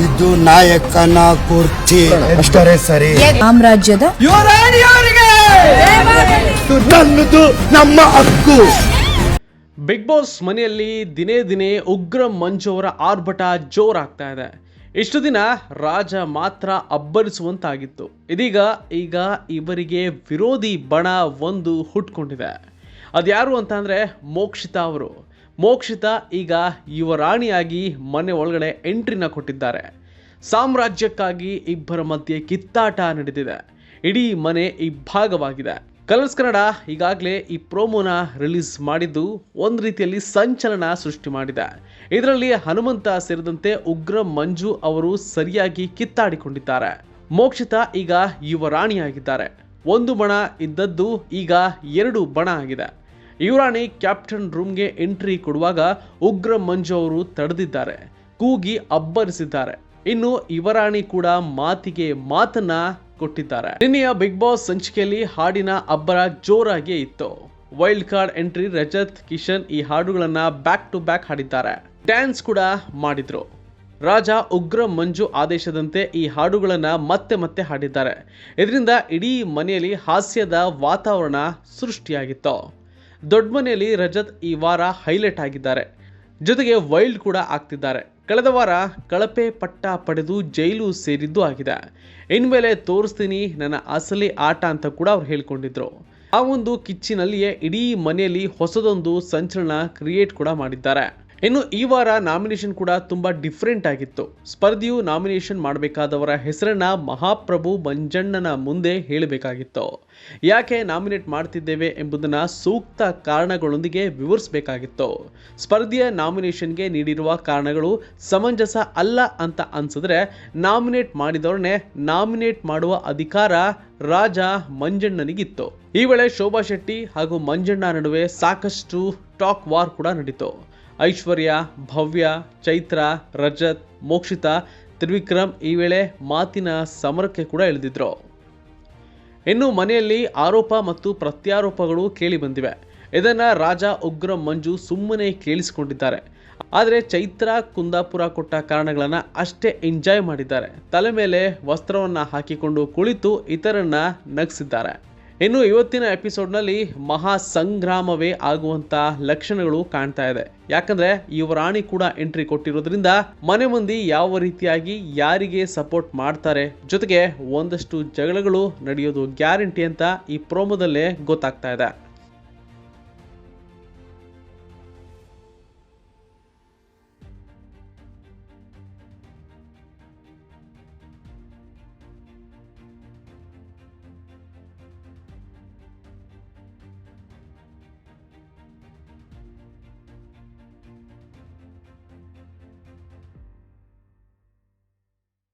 ಇದು ನಾಯಕನ ಕುರ್ತಿ ಅಷ್ಟರೇ ಸರಿ. ಸಾಮ್ರಾಜ್ಯದ ತನ್ನದು ನಮ್ಮ ಹಕ್ಕು. ಬಿಗ್ ಬಾಸ್ ಮನೆಯಲ್ಲಿ ದಿನೇ ದಿನೇ ಉಗ್ರ ಮಂಜು ಅವರ ಆರ್ಭಟ ಜೋರಾಗ್ತಾ ಇದೆ. ಇಷ್ಟು ದಿನ ರಾಜ ಮಾತ್ರ ಅಬ್ಬರಿಸುವಂತಾಗಿತ್ತು. ಇದೀಗ ಈಗ ಇವರಿಗೆ ವಿರೋಧಿ ಬಣ ಒಂದು ಹುಟ್ಕೊಂಡಿದೆ. ಅದ್ಯಾರು ಅಂತ ಅಂದರೆ ಮೋಕ್ಷಿತಾ ಅವರು. ಮೋಕ್ಷಿತಾ ಈಗ ಯುವರಾಣಿಯಾಗಿ ಮನೆ ಒಳಗಡೆ ಎಂಟ್ರಿನ ಕೊಟ್ಟಿದ್ದಾರೆ. ಸಾಮ್ರಾಜ್ಯಕ್ಕಾಗಿ ಇಬ್ಬರ ಮಧ್ಯೆ ಕಿತ್ತಾಟ ನಡೆದಿದೆ. ಇಡೀ ಮನೆ ಇಬ್ಬಾಗವಾಗಿದೆ ಕಲರ್ಸ್ ಕನ್ನಡ ಈಗಾಗಲೇ ಈ ಪ್ರೋಮೋನ ರಿಲೀಸ್ ಮಾಡಿದ್ದು ಒಂದು ರೀತಿಯಲ್ಲಿ ಸಂಚಲನ ಸೃಷ್ಟಿ ಮಾಡಿದೆ. ಇದರಲ್ಲಿ ಹನುಮಂತ ಸೇರಿದಂತೆ ಉಗ್ರ ಮಂಜು ಅವರು ಸರಿಯಾಗಿ ಕಿತ್ತಾಡಿಕೊಂಡಿದ್ದಾರೆ. ಮೋಕ್ಷಿತಾ ಈಗ ಯುವರಾಣಿಯಾಗಿದ್ದಾರೆ ಒಂದು ಬಣ ಇದ್ದದ್ದು ಈಗ ಎರಡು ಬಣ ಆಗಿದೆ. ಯುವರಾಣಿ ಕ್ಯಾಪ್ಟನ್ ರೂಮ್ಗೆ ಎಂಟ್ರಿ ಕೊಡುವಾಗ ಉಗ್ರ ಮಂಜು ಅವರು ತಡೆದಿದ್ದಾರೆ, ಕೂಗಿ ಅಬ್ಬರಿಸಿದ್ದಾರೆ. ಇನ್ನು ಯುವರಾಣಿ ಕೂಡ ಮಾತಿಗೆ ಮಾತನ್ನ ಕೊಟ್ಟಿದ್ದಾರೆ. ನಿನ್ನೆಯ ಬಿಗ್ ಬಾಸ್ ಸಂಚಿಕೆಯಲ್ಲಿ ಹಾಡಿನ ಅಬ್ಬರ ಜೋರಾಗಿಯೇ ಇತ್ತು. Wild card entry Rajath, Kishan ಈ ಹಾಡುಗಳನ್ನ ಬ್ಯಾಕ್ ಟು ಬ್ಯಾಕ್ ಹಾಡಿದ್ದಾರೆ. ಡ್ಯಾನ್ಸ್ ಕೂಡ ಮಾಡಿದ್ರು. ರಾಜ ಉಗ್ರ ಮಂಜು ಆದೇಶದಂತೆ ಈ ಹಾಡುಗಳನ್ನ ಮತ್ತೆ ಮತ್ತೆ ಹಾಡಿದ್ದಾರೆ. ಇದರಿಂದ ಇಡೀ ಮನೆಯಲ್ಲಿ ಹಾಸ್ಯದ ವಾತಾವರಣ ಸೃಷ್ಟಿಯಾಗಿತ್ತು. ದೊಡ್ಡ ಮನೆಯಲ್ಲಿ ರಜತ್ ಈ ವಾರ ಹೈಲೈಟ್ ಆಗಿದ್ದಾರೆ. ಜೊತೆಗೆ ವೈಲ್ಡ್ ಕೂಡ ಆಗ್ತಿದ್ದಾರೆ. ಕಳೆದ ವಾರ ಕಳಪೆ ಪಟ್ಟ ಪಡೆದು ಜೈಲು ಸೇರಿದ್ದು ಆಗಿದೆ. ಇನ್ಮೇಲೆ ತೋರಿಸ್ತೀನಿ ನನ್ನ ಅಸಲಿ ಆಟ ಅಂತ ಕೂಡ ಅವ್ರು ಹೇಳ್ಕೊಂಡಿದ್ರು. ಆ ಒಂದು ಕಿಚ್ಚಿನಲ್ಲಿಯೇ ಇಡೀ ಮನೆಯಲ್ಲಿ ಹೊಸದೊಂದು ಸಂಚಲನ ಕ್ರಿಯೇಟ್ ಕೂಡ ಮಾಡಿದ್ದಾರೆ. ಇನ್ನು ಈ ವಾರ ನಾಮಿನೇಷನ್ ಕೂಡ ತುಂಬಾ ಡಿಫ್ರೆಂಟ್ ಆಗಿತ್ತು. ಸ್ಪರ್ಧಿಯು ನಾಮಿನೇಷನ್ ಮಾಡಬೇಕಾದವರ ಹೆಸರನ್ನ ಮಹಾಪ್ರಭು ಮಂಜಣ್ಣನ ಮುಂದೆ ಹೇಳಬೇಕಾಗಿತ್ತು. ಯಾಕೆ ನಾಮಿನೇಟ್ ಮಾಡ್ತಿದ್ದೇವೆ ಎಂಬುದನ್ನ ಸೂಕ್ತ ಕಾರಣಗಳೊಂದಿಗೆ ವಿವರಿಸಬೇಕಾಗಿತ್ತು. ಸ್ಪರ್ಧಿಯ ನಾಮಿನೇಷನ್ಗೆ ನೀಡಿರುವ ಕಾರಣಗಳು ಸಮಂಜಸ ಅಲ್ಲ ಅಂತ ಅನ್ಸಿದ್ರೆ ನಾಮಿನೇಟ್ ಮಾಡಿದವ್ರನ್ನೇ ನಾಮಿನೇಟ್ ಮಾಡುವ ಅಧಿಕಾರ ರಾಜ ಮಂಜಣ್ಣನಿಗಿತ್ತು. ಈ ವೇಳೆ ಶೋಭಾ ಶೆಟ್ಟಿ ಹಾಗೂ ಮಂಜಣ್ಣ ನಡುವೆ ಸಾಕಷ್ಟು ಟಾಕ್ ವಾರ್ ಕೂಡ ನಡೀತು. ಐಶ್ವರ್ಯ, ಭವ್ಯ, ಚೈತ್ರ, ರಜತ್, ಮೋಕ್ಷಿತಾ, ತ್ರಿವಿಕ್ರಮ್ ಈ ವೇಳೆ ಮಾತಿನ ಸಮರಕ್ಕೆ ಕೂಡ ಇಳಿದಿದ್ರು. ಇನ್ನು ಮನೆಯಲ್ಲಿ ಆರೋಪ ಮತ್ತು ಪ್ರತ್ಯಾರೋಪಗಳು ಕೇಳಿ ಬಂದಿವೆ. ಇದನ್ನ ರಾಜ ಉಗ್ರ ಮಂಜು ಸುಮ್ಮನೆ ಕೇಳಿಸಿಕೊಂಡಿದ್ದಾರೆ. ಆದರೆ ಚೈತ್ರ, ಕುಂದಾಪುರ ಕೊಟ್ಟ ಕಾರಣಗಳನ್ನು ಅಷ್ಟೇ ಎಂಜಾಯ್ ಮಾಡಿದ್ದಾರೆ. ತಲೆ ಮೇಲೆ ವಸ್ತ್ರವನ್ನು ಹಾಕಿಕೊಂಡು ಕುಳಿತು ಇತರನ್ನ ನಗಿಸಿದ್ದಾರೆ. ಇನ್ನು ಇವತ್ತಿನ ಎಪಿಸೋಡ್ನಲ್ಲಿ ಮಹಾ ಸಂಗ್ರಾಮವೇ ಆಗುವಂತ ಲಕ್ಷಣಗಳು ಕಾಣ್ತಾ ಇದೆ. ಯಾಕಂದ್ರೆ ಯುವರಾಣಿ ಕೂಡ ಎಂಟ್ರಿ ಕೊಟ್ಟಿರೋದ್ರಿಂದ ಮನೆ ಮಂದಿ ಯಾವ ರೀತಿಯಾಗಿ ಯಾರಿಗೆ ಸಪೋರ್ಟ್ ಮಾಡ್ತಾರೆ ಜೊತೆಗೆ ಒಂದಷ್ಟು ಜಗಳಗಳು ನಡೆಯೋದು ಗ್ಯಾರಂಟಿ ಅಂತ ಈ ಪ್ರೋಮೋದಲ್ಲೇ ಗೊತ್ತಾಗ್ತಾ ಇದೆ.